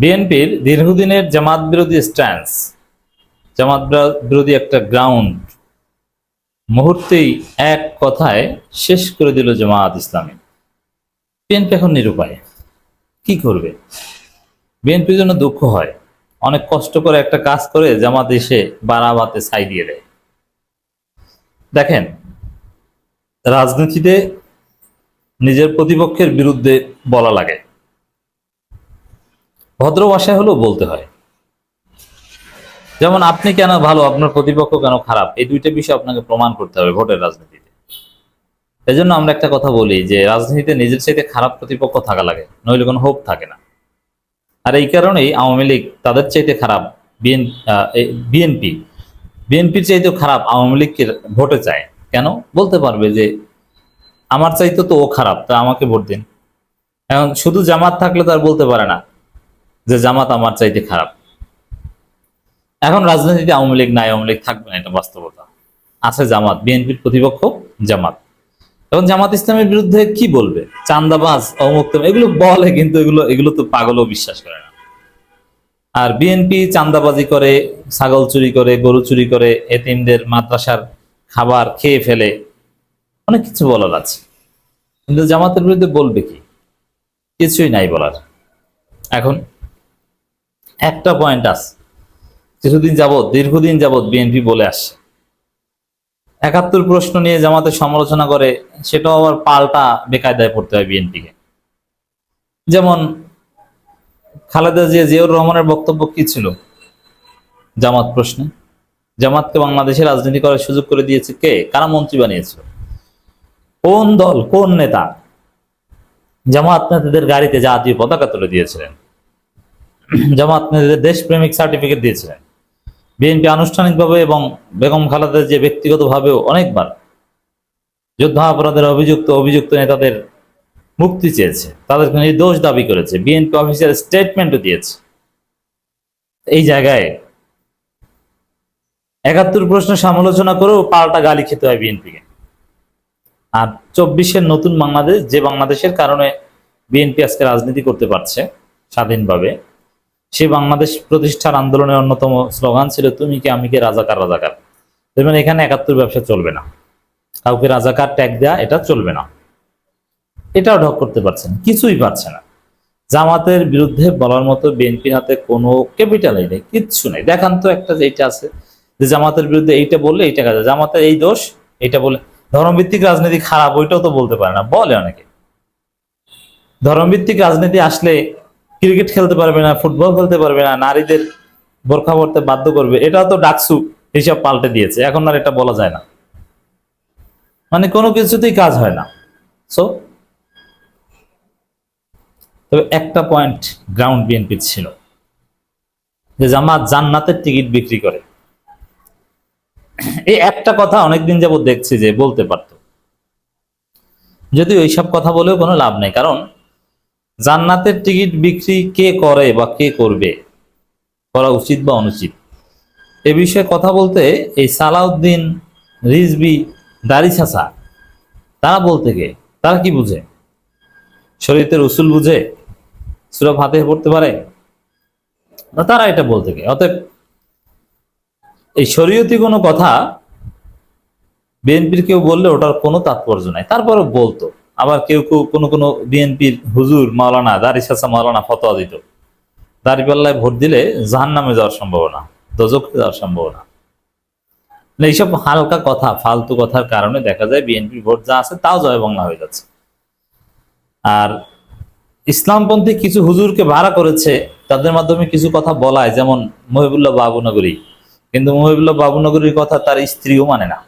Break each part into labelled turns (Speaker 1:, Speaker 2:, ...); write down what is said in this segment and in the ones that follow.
Speaker 1: বিএনপির দীর্ঘদিনের জামাত বিরোধী স্ট্যান্স জামাত বিরোধী একটা গ্রাউন্ড মুহূর্তেই এক কথায় শেষ করে দিল জামাত ইসলামী। বিএনপি এখন নিরুপায়। কি করবে? বিএনপির জন্য দুঃখ হয়। অনেক কষ্ট করে একটা কাজ করে জামাত এসে বারাবাতে ছাই দিয়ে দেয়। দেখেন, রাজনীতিতে নিজের প্রতিপক্ষের বিরুদ্ধে বলা লাগে। ভদ্র ভাষায় হলেও বলতে হয়। যেমন, আপনি কেন ভালো? আপনার প্রতিপক্ষ কেন খারাপ? এই দুইটা বিষয় আপনাকে প্রমাণ করতে হবে ভোটের রাজনীতিতে। এই জন্য আমরা একটা কথা বলি যে, রাজনীতিতে নিজের চাইতে খারাপ প্রতিপক্ষ থাকা লাগে, নইলে কোনো হোপ থাকে না। আর এই কারণেই আওয়ামী লীগ তাদের চাইতে খারাপ, বিএন বিএনপি, বিএনপির চাইতেও খারাপ আওয়ামী লীগকে ভোটে চায়। কেন? বলতে পারবে যে, আমার চাইতে তো ও খারাপ, তা আমাকে ভোট দিন। এখন শুধু জামাত থাকলে তো আর বলতে পারে না। যে জামাত আমার চাইতে খারাপ। এখন রাজনীতিতে আওয়ামী লীগ নাই, আওয়ামী লীগ থাকবে না, এটা বাস্তবতা। আছে জামাত, বিএনপির প্রতিপক্ষ জামাত। এখন জামাত ইসলামের বিরুদ্ধে কি বলবে? চান্দাবাজ অমুক্ত এগুলো বলে কিন্তু এগুলো এগুলো তো পাগলও বিশ্বাস করে না। আর বিএনপি চান্দাবাজি করে, ছাগল চুরি করে, গরু চুরি করে, এতিমদের মাদ্রাসার খাবার খেয়ে ফেলে, অনেক কিছু বলার আছে। কিন্তু জামাতের বিরুদ্ধে বলবে কি? কিছুই নাই বলার। এখন একটা পয়েন্ট আছে। কিছুদিন যাবৎ, দীর্ঘদিন যাবৎ বিএনপি বলে আসছে। একাত্তর প্রশ্ন নিয়ে জামাতের সমালোচনা করে, সেটাও আবার পাল্টা বেকায়দায় পড়তে হয় বিএনপিকে যেমন খালেদা জিয়া জিয়াউর রহমানের বক্তব্য কি ছিল? জামাত প্রশ্নে। জামাতকে বাংলাদেশে রাজনীতি করার সুযোগ করে দিয়েছে কে? কারা মন্ত্রী বানিয়েছিল কোন দল, কোন নেতা? জামাত নেতাদের গাড়িতে জাতীয় পতাকা তুলে দিয়েছিলেন। জামাত দেশপ্রেমিক সার্টিফিকেট দিয়েছিলেন। বিএনপি আনুষ্ঠানিকভাবে এবং বেগম খালাদের যে ব্যক্তিগতভাবেও অনেকবার যুদ্ধাপরাধের অভিযুক্ত অভিযুক্ত নেতাদের মুক্তি চেয়েছে, তাদেরকে নির্দোষ দাবি করেছে, বিএনপি অফিসিয়াল স্টেটমেন্টও দিয়েছে। এই জায়গায় একাত্তর প্রশ্ন সমালোচনা করেও পাল্টা গালি খেতে হয় বিএনপিকে। আর চব্বিশের নতুন বাংলাদেশ, যে বাংলাদেশের কারণে বিএনপি আজকে রাজনীতি করতে পারছে স্বাধীনভাবে সেই বাংলাদেশ প্রতিষ্ঠার আন্দোলনের অন্যতম স্লোগান ছিল, তুমি কি আমি কে রাজাকার রাজাকার? দেখবেন এখানে একাত্তর ব্যবসা চলবে না। কাউকে রাজাকার ট্যাগ দেয়া, এটা চলবে না। এটাও ঢক করতে পারছে না, কিছুই পারছে না। জামাতের বিরুদ্ধে বলার মতো বিএনপির হাতে কোনো ক্যাপিটালই নেই, কিচ্ছু নেই। দেখান তো একটা এইটা আছে, যে জামাতের বিরুদ্ধে এইটা বললে এইটা কাজ, জামাতের এই দোষ, এইটা বলে, ধর্মভিত্তিক রাজনীতি খারাপ, ওইটাও তো বলতে পারে না, বলে অনেকে। ধর্মভিত্তিক রাজনীতি আসলে ক্রিকেট খেলতে পারবে না, ফুটবল খেলতে পারবে না, নারীদের বোরখা পড়তে বাধ্য করবে। এটাও তো ডাকসু হিসাব পাল্টে দিয়েছে, এখন আর এটা বলা যায় না। মানে কোনো কিছুতেই কাজ হয় না। সো তবে একটা পয়েন্ট গ্রাউন্ড বিএনপি ছিল, যে জামাত জান্নাতের টিকিট বিক্রি করে। এই একটা কথা অনেকদিন যাবত দেখছি যে বলতে পারতো। যদিও এইসব কথা বলেও কোনো লাভ নেই, কারণ জান্নাতের টিকিট বিক্রি কে করে বা কে করবে? করা উচিত বা অনুচিত? এ বিষয়ে কথা বলতে এই সালাউদ্দিন রিজবি দাড়ি ছাসা তারা বলতে কে? তারা কি বুঝে? শরীয়তের উসুল বুঝে? সুরভ হাতে পড়তে পারে? না, তারা এটা বলতে কে? অতএব এই শরীয়তি কোনো কথা বিএনপির কেউ বললে ওটার কোনো তাৎপর্য নাই। তারপরে বলতো। আবার কেউ কেউ কোনো কোনো বিএনপির হুজুর মাওলানা, দাড়ি চাচা মাওলানা ফতোয়া দিত। দাড়িপাল্লায় ভোট দিলে জাহান নামে যাওয়ার সম্ভাবনা দোজকে যাওয়ার সম্ভাবনা। মানে এইসব হালকা কথা, ফালতু কথার কারণে দেখা যায় বিএনপি ভোট যা আছে তাও জয় বাংলা হয়ে যাচ্ছে। আর ইসলামপন্থী কিছু হুজুরকে ভাড়া করেছে, তাদের মাধ্যমে কিছু কথা বলায়, যেমন মহিবুল্লাহ বাবুনগরী। কিন্তু মহিবুল্লাহ বাবুনগরীর কথা তার স্ত্রীও মানে না।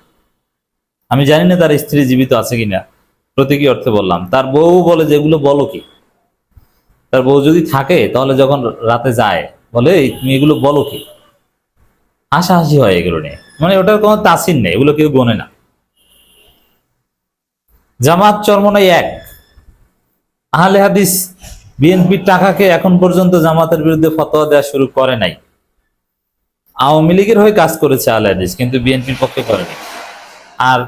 Speaker 1: আমি জানি না তার স্ত্রী জীবিত আছে কিনা। প্রতীকী অর্থে বললাম। তার বউ বলে, যেগুলো বলো কি? তার বউ যদি থাকে, তাহলে যখন রাতে যায়, বলে তুমি এগুলো বলো কি? হাসাহাসি হয় এগুলো নিয়ে। মানে ওটার কোনো তাসির নেই, এগুলো কেউ গোনে না। জামাত চরমনাই এক। আহলে হাদিস বিএনপির টাকাকে এখন পর্যন্ত জামাতের বিরুদ্ধে ফতোয়া দেওয়া শুরু করে নাই। আওয়ামী লীগের হয়ে কাজ করেছে আহলে হাদিস, কিন্তু বিএনপির পক্ষে করেনি। আর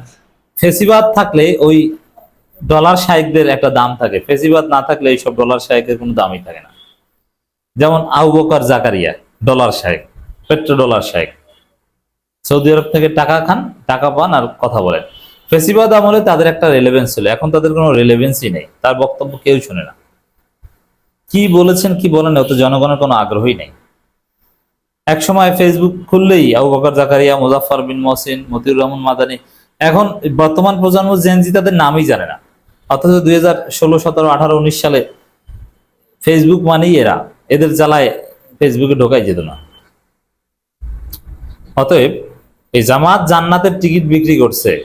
Speaker 1: ফেসিবাদ থাকলে ওই ডলার শাহেকদের একটা দাম থাকে। ফেসিবাদ না থাকলে এইসব ডলার শাহেকের কোনো দামই থাকে না। যেমন আবু বকর জাকারিয়া, ডলার শাহেক পেট্রো ডলার শাহেক সৌদি আরব থেকে টাকা খান, টাকা পান আর কথা বলেন। ফেসিবাদ আমলে তাদের একটা রেলেভেন্স ছিল। এখন তাদের কোনো রেলেভেন্সই নেই। তার বক্তব্য কেউ শুনে না। কি বলেছেন, কি বলেন, অত জনগণের কোনো আগ্রহই নেই। এক সময় ফেসবুক খুললেই আবু বকর জাকারিয়া, মুজাফফর বিন মহসিন, মতিউর রহমান মাদানি, এখন বর্তমান প্রজন্ম জেনজি তাদের নামই জানে না। অথচ দুই হাজার ষোলো, সতেরো, আঠারো, উনিশ সালে ফেসবুক মানেই এরা। এদের জ্বালায় ফেসবুকে ঢোকাই যেত না। অতএব এই জামাত জান্নাতের টিকিট বিক্রি করছে।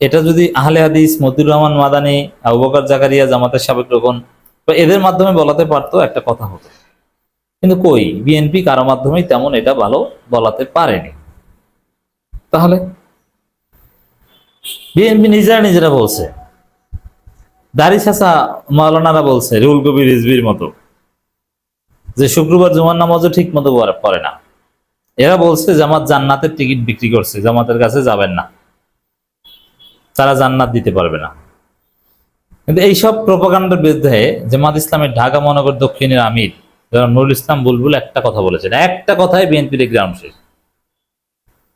Speaker 1: এটা যদি আহলে হাদিস, মতিউর রহমান মাদানী, আবু জাকারিয়া জামাতের সাবেক রকম এদের মাধ্যমে বলাতে পারতো একটা কথা হতো। কিন্তু কই? বিএনপি কারও মাধ্যমেই তেমন এটা ভালো বলাতে পারেনি। তাহলে বিএনপি নিজেরা নিজেরা বলছে। দাড়ি চাষা মাওলানারা বলছে, রুল কবির রিজবির মতো। যে শুক্রবার জুমার নামাজও ঠিক মতো পড়ে না। এরা বলছে, জামাত জান্নাতের টিকিট বিক্রি করছে, জামাতের কাছে যাবেন না। তারা জান্নাত দিতে পারবে না। কিন্তু এইসব প্রপাগান্ডার বিরুদ্ধে জামাত ইসলামের ঢাকা মহানগর দক্ষিণের আমির নুরুল ইসলাম বুলবুল একটা কথা বলেছেন। একটা কথাই বিএনপির গ্রাউন্ড শেষ।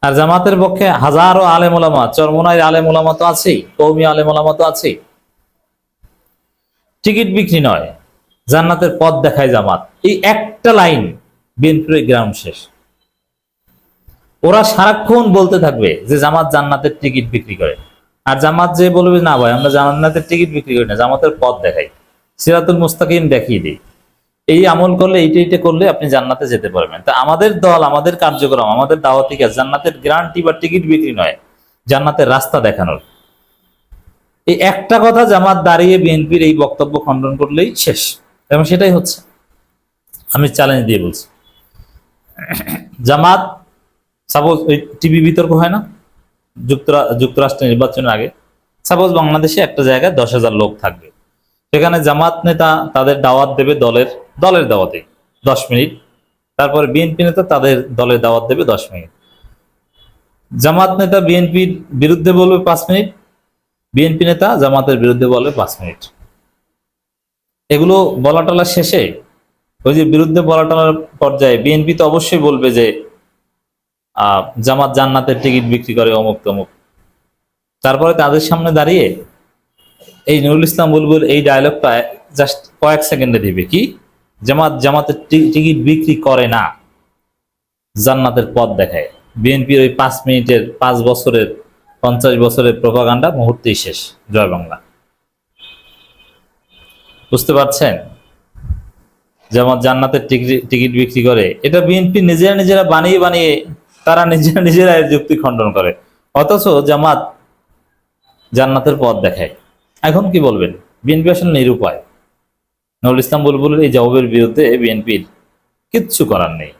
Speaker 1: আর জামাতের পক্ষে হাজারো আলেম ওলামা চরমনায় আলেম ওলামা তো আছেই কৌমি আলেম ওলামা তো আছেই। টিকিট বিক্রি নয়, জান্নাতের পথ দেখায় জামাত। এই একটা লাইন বিএনপির গ্রাউন্ড শেষ। ওরা সারাক্ষণ বলতে থাকবে যে জামাত জান্নাতের টিকিট বিক্রি করে। আর জামাত যে বলবে, না ভাই, আমরা জান্নাতের টিকিট বিক্রি করি না, জামাতের পথ দেখাই। সিরাতুল মুস্তাকিম দেখিয়ে দিই। এই আমল করলে, এইটা এইটা করলে আপনি জান্নাতে যেতে পারবেন। তা আমাদের দল, আমাদের কার্যক্রম, আমাদের দাওয়াতি কাজ জান্নাতের গ্যারান্টি বা টিকিট বিক্রি নয়, জান্নাতের রাস্তা দেখানোর। এই একটা কথা জামাত দাঁড়িয়ে বিএনপির এই বক্তব্য খণ্ডন করলেই শেষ। এবং সেটাই হচ্ছে। আমি চ্যালেঞ্জ দিয়ে বলছি। জামাত সাপোজ ওই টিভি বিতর্ক হয় না? যুক্তরা, যুক্তরাষ্ট্র নির্বাচনের আগে। সাপোজ বাংলাদেশে একটা জায়গায় দশ হাজার লোক থাকবে। সেখানে জামাত নেতা তাদের দাওয়াত দেবে দলের দলের দাওয়াতে দশ মিনিট। তারপরে বিএনপি নেতা তাদের দলের দাওয়াত দেবে দশ মিনিট। জামাত নেতা বিএনপির বিরুদ্ধে বলবে পাঁচ মিনিট। বিএনপি নেতা জামাতের বিরুদ্ধে বলে পাঁচ মিনিট। এগুলো বলাটলা শেষে ওই যে বিরুদ্ধে বলাটলার পর্যায়ে বিএনপি তো অবশ্যই বলবে যে জামাত জান্নাতের টিকিট বিক্রি করে অমুক তমুক। তারপরে তাদের সামনে দাঁড়িয়ে এই নুরুল ইসলাম বুলবুল এই ডায়লগটা জাস্ট কয়েক সেকেন্ডে দিবে কি? জামাত জামাতের টিকিট বিক্রি করে না। জান্নাতের পথ দেখায়। বিএনপির ওই পাঁচ মিনিটের, পাঁচ বছরের পঞ্চাশ বছরের প্রপাগান্ডা মুহূর্তেই শেষ। জয় বাংলা। বুঝতে পারছেন? যেমন জান্নাতের টিকিট বিক্রি করে। এটা বিএনপি নিজেরা নিজেরা বানিয়ে বানিয়ে, তারা নিজেরা নিজেরা এর যুক্তি খণ্ডন করে। অথচ জামাত জান্নাতের পথ দেখায়। এখন কি বলবেন? বিএনপি আসলে নিরুপায়। নুরুল ইসলাম বুলবুলের এই জবাবের বিরুদ্ধে বিএনপির কিচ্ছু করার নেই।